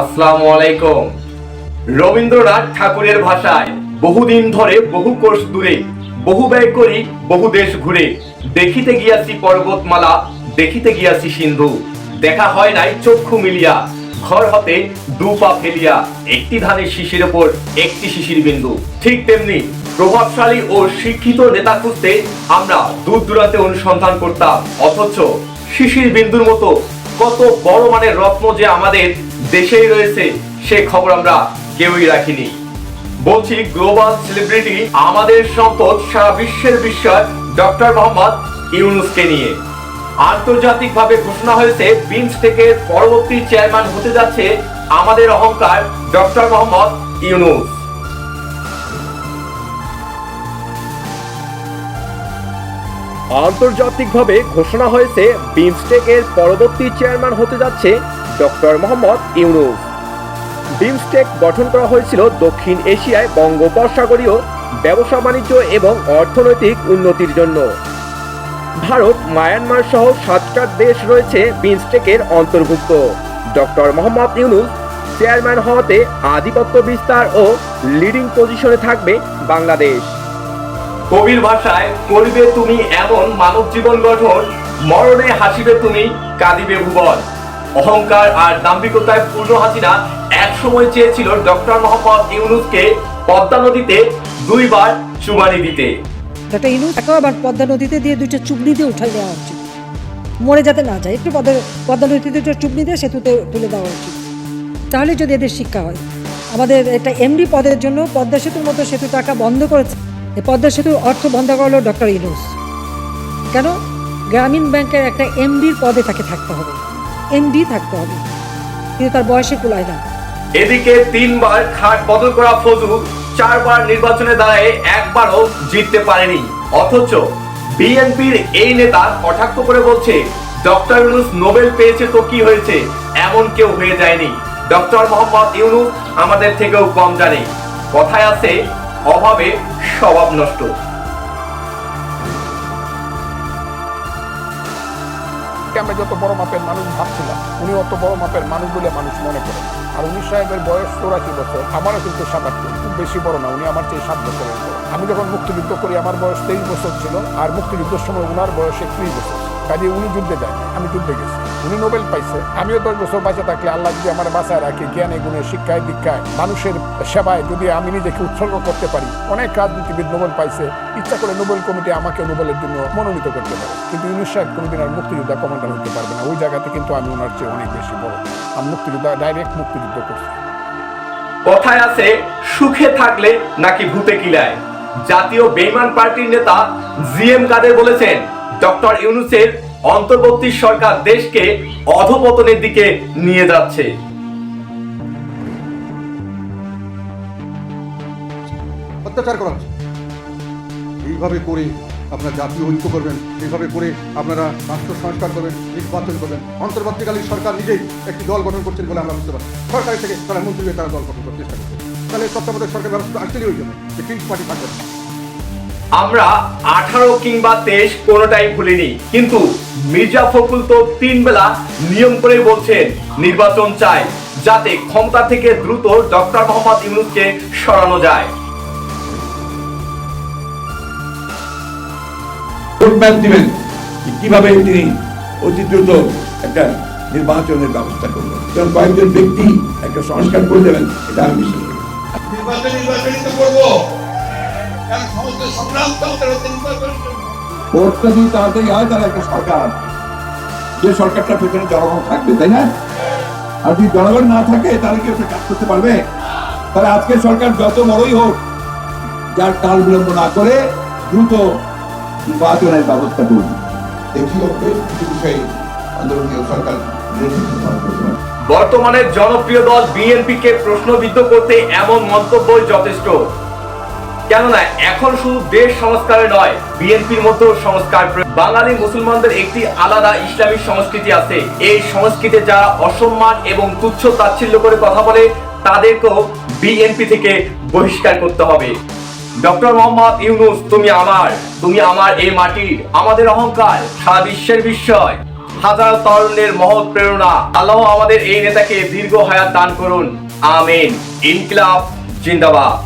আসসালামু আলাইকুম। রবীন্দ্রনাথ ঠাকুরের ভাষায় বহুদিন ধরে বহু কোষ দূরে, বহু ব্যয় করি, বহু দেশ ঘুরে। দেখিতে গিয়াছি পর্বতমালা, দেখিতে গিয়াছি সিন্ধু। দেখা হয় নাই চক্ষু মিলিয়া, ঘর হতে দু পা ফেলিয়া, একটি ধানের শিশির ওপর একটি শিশির বিন্দু। ঠিক তেমনি প্রভাবশালী ও শিক্ষিত নেতা খুঁজতে আমরা দূর দূরান্তে অনুসন্ধান করতাম, অথচ শিশির বিন্দুর মতো কত বড় মানের রত্ন যে আমাদের দেশেই রয়েছে, সে খবর আমরা কেউই রাখিনি। বলছি গ্লোবাল সেলিব্রিটি আমাদের সম্পদ সারা বিশ্বের বিস্ময়, ডক্টর মোহাম্মদ ইউনুসকে নিয়ে। আন্তর্জাতিকভাবে ঘোষণা হয়েছে বিমস্টেকের পরবর্তী চেয়ারম্যান হতে যাচ্ছে আমাদের অহংকার, ডক্টর মোহাম্মদ ইউনুস। আন্তর্জাতিকভাবে ঘোষণা হয়েছে বিমস্টেকের পরবর্তী চেয়ারম্যান হতে যাচ্ছে ডক্টর মোহাম্মদ ইউনুস। বিমস্টেক গঠন করা হয়েছিল দক্ষিণ এশিয়ায় বঙ্গোপসাগরীয় ব্যবসা বাণিজ্য এবং অর্থনৈতিক উন্নতির জন্য। ভারত, মায়ানমার সহ সাতটা দেশ রয়েছে বিমস্টেকের অন্তর্ভুক্ত। ডক্টর মোহাম্মদ ইউনুস চেয়ারম্যান হওয়াতে আধিপত্য বিস্তার ও লিডিং পজিশনে থাকবে বাংলাদেশ। কবির ভাষায় করিবে তুমি এমন মানব জীবন গঠন, মরণে হাসিবে তুমি, কাঁদিবে ভুবন অহংকার আর দাম্ভিকতায় পূর্ণ হাসিনা এক সময় চেয়েছিল ডক্টর মোহাম্মদ ইউনুসকে পদ্মা নদীতে দুইবার চুমানি দিতে। একটা ইনুস একেবারে পদ্মা নদীতে দিয়ে দুইটা চুবনি দিয়ে উঠাই দেওয়া উচিত। মরে যাতে না যায়, একটু পদ্মা পদ্মা নদীতে দুটো চুবনি দিয়ে সেতুতে তুলে দেওয়া উচিত। তাহলে যদি এদের শিক্ষা হয়, আমাদের এটা এমডি পদের জন্য পদ্মা সেতুর মতো সেতু টাকা বন্ধ করেছে। পদ্মা সেতুর অর্থ বন্ধ করল ডক্টর ইনুস কেন? গ্রামীণ ব্যাংকের একটা এমডির পদে তাকে থাকতে হবে। এমডি থাকতে হবে। কিন্তু তার বয়সে কুলায় না। এদিকে তিনবার খাট বদল করা ফজু চারবার নির্বাচনে দাঁড়ায় একবারও জিততে পারেনি। অথচ বিএনপির এই নেতা কটাক্ষ করে বলছে, ডক্টর ইউনুস নোবেল পেয়েছে তো কি হয়েছে? এমন কেউ হয়ে যায়নি। ডক্টর মোহাম্মদ ইউনুস আমাদের থেকেও কম জানে। কথায় আছে অভাবে স্বভাব নষ্ট। আমরা যত বড় মাপের মানুষ ভাবছিলাম উনি অত বড় মাপের মানুষ বলে মানুষ মনে করে। আর উনি সাহেবের বয়স চৌরাশি বছর, আমারও কিন্তু সাতাত্তর, খুব বেশি বড় না, উনি আমার চেয়ে সাত বছরের আমি যখন মুক্তিযুদ্ধ করি, আমার বয়স তেইশ বছর ছিল, আর মুক্তিযুদ্ধের সময় ওনার বয়স একত্রিশ বছর। কাজে উনি যুদ্ধে যায়, আমি যুদ্ধে গেছি। উনি নোবেল পাইছে। আমিও দশ বছর বাঁচে থাকলে আল্লাহ যদি আমার বাঁচায় রাখে, জ্ঞানে, গুণে, শিক্ষায়, দীক্ষায়, মানুষের সেবায় যদি আমি নিজেকে উৎসর্গ করতে পারি, অনেক রাজনীতিবিদ নোবেল পাইছে। ইচ্ছা করে নোবেল কমিটি আমাকে নোবেলের জন্য মনোনীত করতে পারে। কিন্তু ইউনুস সাহেব কোনোদিন আর মুক্তিযোদ্ধা কমান্ডার হতে পারবে না। ওই জায়গাতে কিন্তু আমি ওনার চেয়ে অনেক বেশি বড়। আমি মুক্তিযোদ্ধা, ডাইরেক্ট মুক্তিযুদ্ধ করছি। কথায় আছে, সুখে থাকলে নাকি ভূতে কিলায়। জাতীয় বেইমান পার্টির নেতা জিএম কাদের বলেছেন ডক্টর ইউনুসের অন্তর্বর্তী সরকার দেশকে অধপতনের দিকে নিয়ে যাচ্ছে। অত্যাচার করা এইভাবে করে আপনারা জাতীয় ঐক্য করবেন, এইভাবে করে আপনারা রাষ্ট্র সংস্কার করবেন, নির্বাচন করবেন। অন্তর্বর্তীকালীন সরকার নিজেই একটি দল গঠন করছেন বলে আমরা বুঝতে পারি সরকার থেকে তারা মন্ত্রী তারা দল গঠন করার চেষ্টা করছে। তাহলে তত্ত্বাবধায়ক সরকার ব্যবস্থা আসলেই ওই জন্য যে তিন পার্টি থাকবে। আমরা আঠারো কিংবা তেইশ কোনোটাই ভুলিনি। কিন্তু মির্জা ফখরুল তো তিন বেলা নিয়ম করে বলছেন নির্বাচন চাই যাতে ক্ষমতা থেকে দ্রুত ডক্টর মোহাম্মদ ইউনুসকে সরানো যায়। রোডম্যাপ দিবেন কীভাবে তিনি অতি দ্রুত একটা নির্বাচনের ব্যবস্থা করবেন। কারণ কয়েকজন ব্যক্তি একটা সংস্কার করে দেবেন এটা আমি বিশ্বাস করি। নির্বাচন নির্বাচনিত করব। সমস্ত সংগ্রাম ভোটটা যদি তাড়াতাড়ি হয় তাহলে একটা সরকার। যে সরকারটা পেছনে জনগণ থাকবে তাই না? আর যদি জনগণ না থাকে তাহলে কি ওটা কাজ করতে পারবে? তাহলে আজকের সরকার যত বড়ই হোক যার কাল বিলম্ব না করে দ্রুত নির্বাচনের ব্যবস্থা করুন। হবে বিষয়ে আন্দোলনীয় সরকার বর্তমানে জনপ্রিয় দল বিএনপি কে প্রশ্নবিদ্ধ করতে এমন মন্তব্যই যথেষ্ট। কেননা এখন শুধু দেশ সংস্কারে নয়, বিএনপির মতো সংস্কার বাঙালি মুসলমানদের একটি আলাদা ইসলামিক সংস্কৃতি আছে। এই সংস্কৃতিতে যারা অসম্মান এবং তুচ্ছ তাচ্ছিল্য করে কথা বলে, তাদেরকেও বিএনপি থেকে বহিষ্কার করতে হবে। ডক্টর মোহাম্মদ ইউনুস, তুমি আমার তুমি আমার এই মাটির আমাদের অহংকার, সারা বিশ্বের বিস্ময়। হাজার তরুণের মহৎ প্রেরণা, আল্লাহ আমাদের এই নেতাকে দীর্ঘ হায়াত দান করুন। আমিন। ইনকিলাব, জিন্দাবাদ।